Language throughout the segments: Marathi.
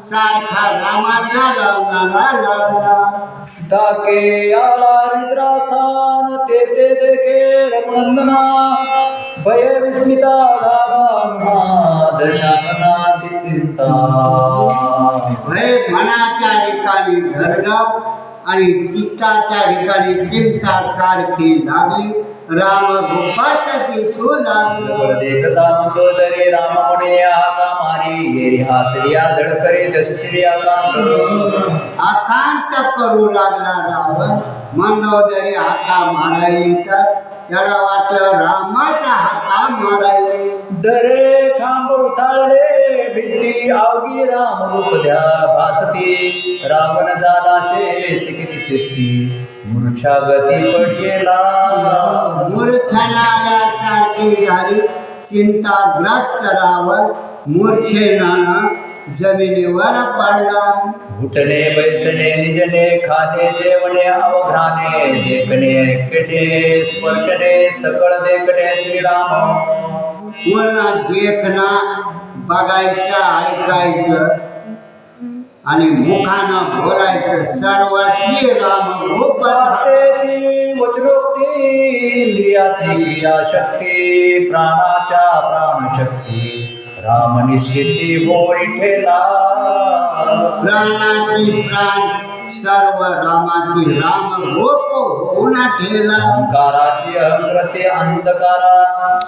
सारखा रामाचा रावणाला लागला. दाके आला निद्रास्थान ते ते देखे वंदना. भय विस्मिता दादा दशामनाती चिंता. भय मनाच्या ठिकाणी धरलं. आणि चित्ताच्या ठिकाणी चिंता सारखी लागली. राम गोपाच्या दिसू लागलं. देखता मंदोदरी राम हाका मारी येरी झडकरी कांत आकांत करू लागला रावण. मंदोदरी हाता मारायली तर त्याला वाटलं रामाचा हाता मारायले दरे खांब उताळले भीती अवघी राम रूप द्या भासती. रावण झाला शेच किती चित्ती. मूर्छा गती पडलेला मूर्छनासारखी झाली. चिंताग्रस्त रावण मूर्छेनानं जमिनीवर पडला. घुटणे बैसणे निजणे खाणे जेवणे अवघ्राणे देखणे ऐकणे स्पर्शने सकळ देखणे श्रीराम. पूर्ण देखना बघायचं ऐकायचं आणि मुखानं बोलायचं. सर्व श्रीराम गोपाल वाचेची वज्रोक्ती इंद्रियाची प्राणाच्या प्राणशक्ती. राम निश्चिती होई ठेला. प्राणाची प्राण सर्व रामाची राम गोप हो अहंकाराची अहंकृती अंधकारा.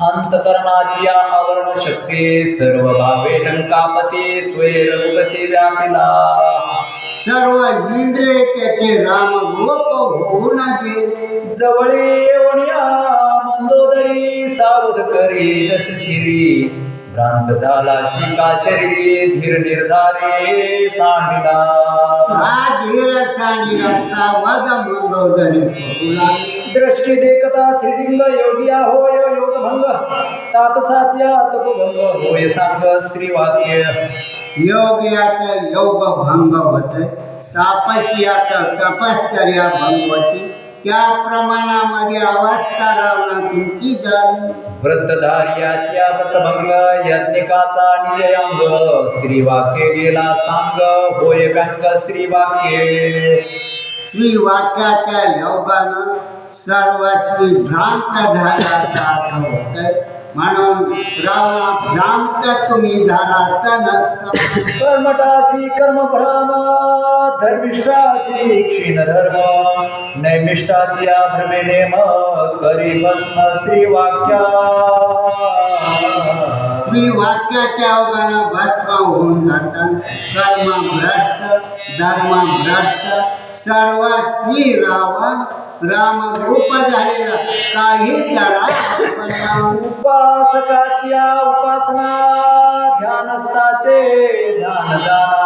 अंतकरणाची आवरण शक्ती सर्व भावे लंकापती स्वैर उगती व्यापिला. सर्व इंद्रिय त्याचे राम गोप होऊन गेले जवळी मंदोदरी सावध करी दशशिरी भ्रांत झाला शिकाशरी धीर निर्धारी सांडिला. धीर सांडिला सावध लागले. दृष्टी देखता श्रीलिंग योगिया होय योगभंग तापसाच्या तपोभंग होय सांग श्री वाक्य योग्याचं योग भंग होत तापस्याचं तपश्चर्या भंग होती त्या प्रमाणामध्ये अवस्था रावणा तुमची झाली वृद्धधार्याच्या दत्तभंग यज्ञिकाचा निजयांग स्त्री वाक्य गेला सांग होय व्यंग स्त्री वाक्य श्री वाक्याच्या योगानं सर्व श्री भ्रांत झाल्याचा अर्थ होत म्हणून रावणा भ्रांत तुम्ही झाला तर नसतं कर्मटाशी कर्म भ्रम धर्मिष्ठाशी क्षीण धर्म नैमिष्ठाची धर्मे नेम करी भस्म स्त्री वाक्या श्री वाक्याच्या अवघानं भस्म होऊन जातात कर्म भ्रष्ट धर्म भ्रष्ट सर्व श्री रावण राम रूप झालेला. काही त्याला कल्पना उपासकाची उपासना ध्यानस्थाचे ध्यान जाना.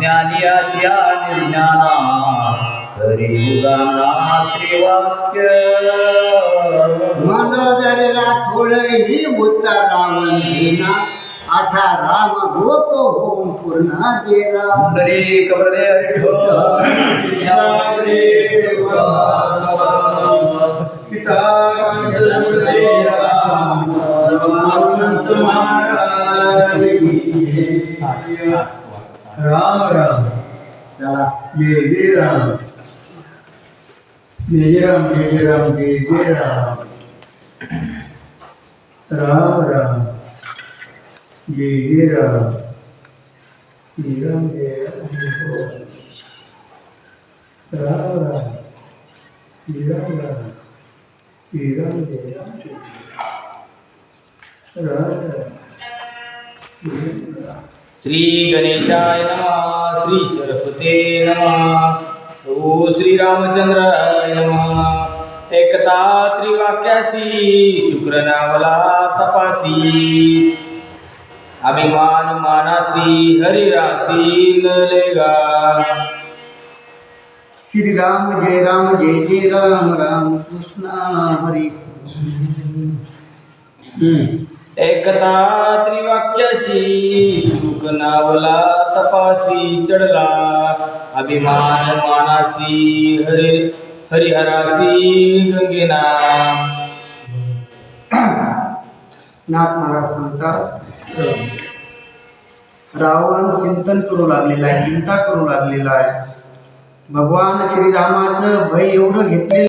ज्ञानियाची निर्ज्ञाना करी उदाना श्रीवाक्य मनोदरीला थोडंही उत्तर रावण असा राम गोप होऊन पूर्ण गेला. कबरदे राम राम. चला. जय जय राम. जय जय राम जय जय राम जय जय राम. राम राम. जय जय राम जय राम जय राम राम राम जय राम राम जय राम जय राम श्री गणेशाय नमः श्री सरस्वते नमः ओ श्री रामचंद्राय नमः एकता त्रिवाक्यासी शुक्र नावला तपासी अभिमान मानासी हरिरासी नलेगा श्री राम जय राम जय जय राम राम कृष्ण हरी। एकता त्रिवाक्याशी शुक नावला तपासी चढला। अभिमान मानासी हरि हरिहरासी गंगेना। नाथ महाराज सांगतात रावण चिंतन करू लागलेला आहे चिंता करू लागलेला आहे. भगवान श्रीरामाचं भय एवढं घेतलेलं